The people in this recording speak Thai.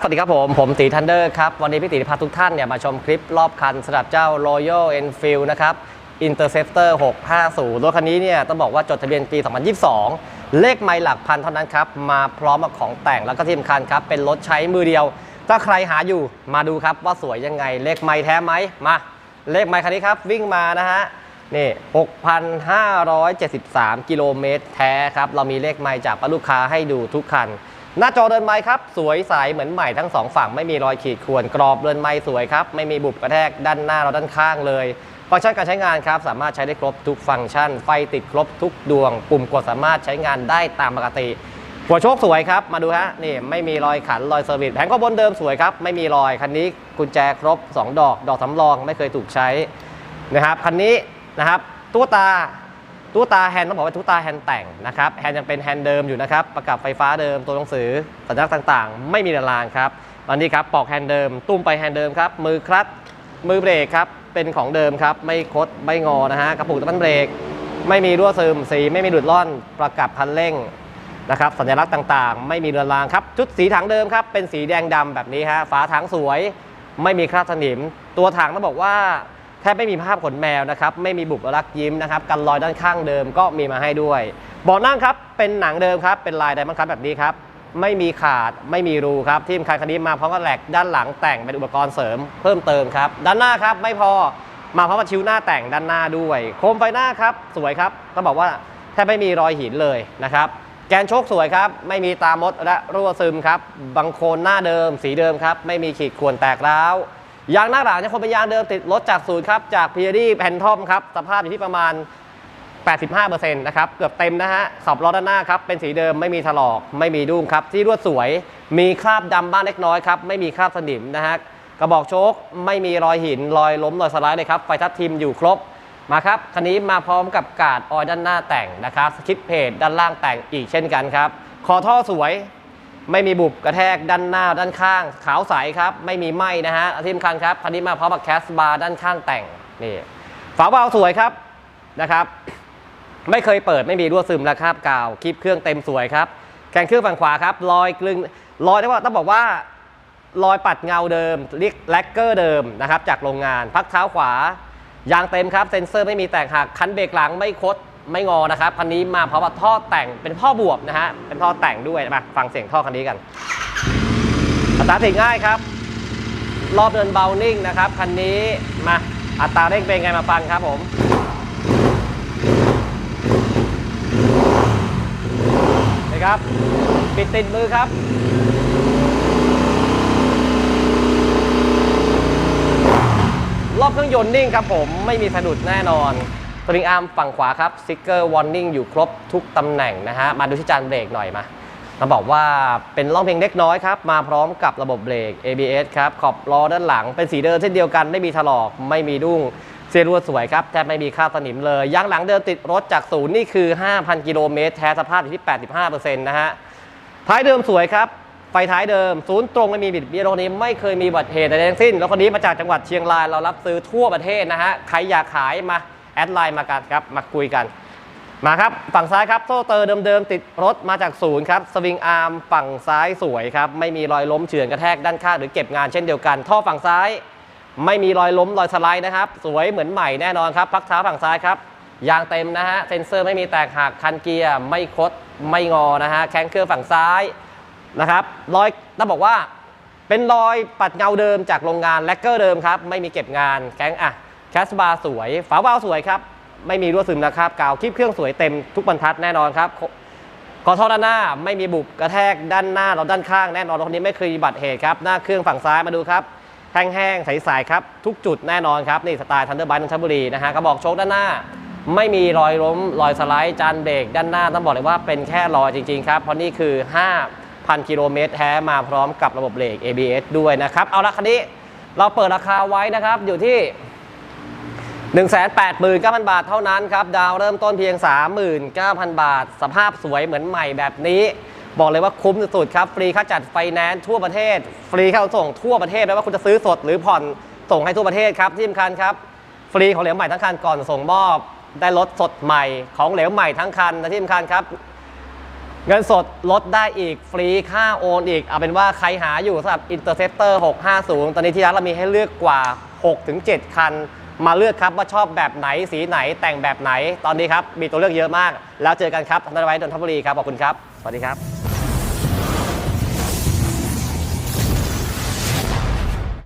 สวัสดีครับผม ผมตีทันเดอร์ครับ วันนี้พี่ตีพาทุกท่านเนี่ยมาชมคลิปรอบคันสำหรับเจ้า Royal Enfield นะครับ Interceptor 650 รถคันนี้เนี่ยต้องบอกว่าจดทะเบียนปี 2022 เลขไมล์หลักพันเท่านั้นครับ มาพร้อมกับของแต่งแล้วก็ที่สำคัญครับ เป็นรถใช้มือเดียว ถ้าใครหาอยู่มาดูครับว่าสวยยังไง เลขไมล์แท้ไหมมา เลขไมล์คันนี้ครับวิ่งมานะฮะนี่6,573 กิโลเมตรแท้ครับ เรามีเลขไมล์จากลูกค้าให้ดูทุกคัน หน้าจอเดินไม้ครับ สวยใสเหมือนใหม่ทั้งสองฝั่งไม่มีรอยขีดข่วนกรอบเดินไม้สวยครับ ไม่มีบุบกระแทกด้านหน้าเราด้านข้างเลยฟังก์ชันการใช้งานครับ สามารถใช้ได้ครบทุกฟังก์ชัน ไฟติดครบทุกดวง ปุ่มกดสามารถใช้งานได้ตามปกติ หัวโชคสวยครับ มาดูฮะนี่ไม่มีรอยขันรอยเซอร์วิสแผงข้างบนเดิมสวยครับ ไม่มีรอยคันนี้กุญแจครบ 2 ดอก ดอกสำรองไม่เคยถูกใช้นะครับคันนี้นะครับตู้ตา ตู้ตาแฮนด์ต้องบอกว่าตู้ตาแฮนด์แต่งนะครับแฮนด์ยังเป็นแฮนด์เดิมอยู่นะครับประกับไฟฟ้าเดิมตัวหนังสือสัญลักษณ์ต่างๆ ไม่มีเดลางครับตอนนี้ครับปอกแฮนด์เดิม ตุ้มไปแฮนด์เดิมครับมือคลัตช์มือเบรกครับเป็นของเดิมครับไม่คดไม่งอนะฮะกระปุกน้ำมันเบรก ไม่มีรั่วซึมสีไม่มีหลุดร่อนประกับคันเร่งนะครับสัญลักษณ์ต่างๆ ไม่มีเรือนรางครับชุดสีถังเดิมครับเป็นสีแดงดำแบบนี้ฮะฝาถังสวย ไม่มีคราบสนิม ตัวถังต้องบอกว่า ทบไม่มีภาพขนแมวนะครับ ไม่มีบุบลักยิ้มนะครับ กันรอยด้านข้างเดิมก็มีมาให้ด้วยเบาะนั่งครับ เป็นหนังเดิมครับ เป็นลายไดมอนด์คัทแบบนี้ครับ ไม่มีขาด ไม่มีรูครับ ที่สำคัญคันนี้มาพร้อมกับแหลกด้านหลังแต่งเป็นอุปกรณ์เสริมเพิ่มเติมครับ ด้านหน้าครับไม่พอ มาพร้อมกับชิวหน้าแต่งด้านหน้าด้วย โคมไฟหน้าครับ สวยครับ ต้องบอกว่าแทบไม่มีรอยหินเลยนะครับ แกนโชคสวยครับ ไม่มีตามดและรั่วซึมครับ บังโคลนหน้าเดิม สีเดิมครับ ไม่มีขีดข่วนแตกร้าว ยางหน้าหลังยังคงเป็นยางเดิมติดรถจากศูนย์ครับจากพีดีแพนทอมครับสภาพอยู่ที่ประมาณ 85%นะครับเกือบเต็มนะฮะขอบล้อด้านหน้าครับเป็นสีเดิมไม่มีถลอกไม่มีดุ้งครับที่รวดสวย มีคราบดำบ้างเล็กน้อยครับไม่มีคราบสนิมนะฮะกระบอกโชคไม่มีรอยหินรอยล้มรอยสไลด์เลยครับไฟทับทิมอยู่ครบมาครับคันนี้มาพร้อมกับกาดออยด้านหน้าแต่งนะครับคิปเพจด้านล่างแต่งอีกเช่นกันครับคอท่อสวย ไม่มีบุบกระแทกด้านหน้าด้านข้าง ขาวใสครับ ไม่มีไหมนะฮะที่สำคัญครับคันนี้มาพร้อมกับแคสบาร์ด้านข้างแต่งนี่ฝาเบาลสวยครับนะครับ ไม่เคยเปิดไม่มีรั่วซึมและคราบกาวคลิปเครื่องเต็มสวยครับแกนเครื่องฝั่งขวาครับรอยกลึงรอยได้ว่าต้องบอกว่ารอยปัดเงาเดิมเรียกแลกเกอร์เดิมนะครับจากโรงงาน พักเท้าขวายางเต็มครับ เซ็นเซอร์ไม่มีแตกหักคันเบรกหลังไม่คด ไม่งอนะครับคันนี้มาเพร้อมกับท่อแต่งเป็นท่อบวบนะฮะเป็นท่อแต่งด้วยมาฟังเสียงท่อคันนี้กันสตร์ทติดง่ายครับ รอบเดินเบานิ่งนะครับคันนี้มาอัตราเร่งเป็นไงมาฟังครับผมนะครับปิดติดมือครับรอบเครื่องยนต์นิ่งครับผมไม่มีสะดุดแน่นอน สปริงอาร์มฝั่งขวาครับสติ๊กเกอร์วอร์นิ่งอยู่ครบทุกตำแหน่งนะฮะมาดูที่จานเบรกหน่อยมาเราบอกว่าเป็นร่องเพลงเล็กน้อยครับมาพร้อมกับระบบเบรก ABS ครับขอบล้อด้านหลังเป็นสีเดิมเช่นเดียวกันไม่มีถลอกไม่มีดุ้งเซรัวสวยครับแทบไม่มีค่าสนิมเลยยางหลังเดิมติดรถจากศูนย์นี่คือ 5,000 กิโลเมตรแท้สภาพอยู่ที่ 85%นะฮะท้ายเดิมสวยครับไฟท้ายเดิม ศูนย์ตรงไม่มีบิดเบี้ยรถนี้ไม่เคยมีบัตรเหตุใดทั้งสิ้นแล้วคนนี้มาจากจังหวัดเชียงรายเรารับซื้อทั่วประเทศนะฮะใครอยากขายมา แอดไลน์มากันครับมาคุยกัน มาครับ ฝั่งซ้ายครับโซ่เตอร์เดิมๆติดรถมาจากศูนย์ครับสวิงอาร์มฝั่งซ้ายสวยครับไม่มีรอยล้มเฉือนกระแทกด้านข้างหรือเก็บงานเช่นเดียวกันท่อฝั่งซ้าย ไม่มีรอยล้มรอยสไลด์นะครับ สวยเหมือนใหม่แน่นอนครับพักเท้าฝั่งซ้ายครับยางเต็มนะฮะเซ็นเซอร์ไม่มีแตกหักคันเกียร์ไม่คดไม่งอนะฮะแข้งเครื่องฝั่งซ้ายนะครับรอยต้องบอกว่าเป็นรอยปัดเงาเดิมจากโรงงานแลกเกอร์เดิมครับ ไม่มีเก็บงานแข้งอะ แคสบาร์สวย ฝาเบาล์วสวยครับ ไม่มีรั่วซึมนะครับ กาวคลิปเครื่องสวยเต็มทุกบรรทัดแน่นอนครับกอท่อด้านหน้าไม่มีบุบกระแทกด้านหน้าเราด้านข้างแน่นอนรถคันนี้ไม่เคยมีบัตรเหตุครับ หน้าเครื่องฝั่งซ้ายมาดูครับ แห้งๆใสๆครับ ทุกจุดแน่นอนครับ นี่สไตล์ทันเดอร์บันนนทบุรีนะฮะกระบอกโชคด้านหน้า ไม่มีรอยล้มรอยสไลด์จานเบรกด้านหน้าต้องบอกเลยว่าเป็นแค่รอยจริงๆครับเพราะนี่คือ 5,000 กิโลเมตรแท้มาพร้อมกับระบบเบรก ABS ด้วยนะครับเอาละคันนี้เราเปิดราคาไว้นะครับอยู่ที่ 189,000 บาทเท่านั้นครับ ดาวเริ่มต้นเพียง 39,000 บาท สภาพสวยเหมือนใหม่แบบนี้ บอกเลยว่าคุ้มสุดๆครับ ฟรีค่าจัดไฟแนนซ์ทั่วประเทศ ฟรีค่าขนส่งทั่วประเทศไม่ว่าคุณจะซื้อสดหรือผ่อนส่งให้ทั่วประเทศครับที่สำคัญครับ ฟรีของเหลวใหม่ทั้งคันก่อนส่งมอบ ได้รถสดใหม่ของเหลวใหม่ทั้งคันและที่สำคัญครับเงินสดลดได้อีกฟรีค่าโอนอีก เอาเป็นว่าใครหาอยู่สำหรับ Interceptor 650 ตอนนี้ที่ร้านเรามีให้เลือกกว่า 6-7 คัน มาเลือกครับว่าชอบแบบไหนสีไหนแต่งแบบไหนตอนนี้ครับมีตัวเลือกเยอะมาก แล้วเจอกันครับทันตะไว้ดนทบุรีครับขอบคุณครับ สวัสดีครับ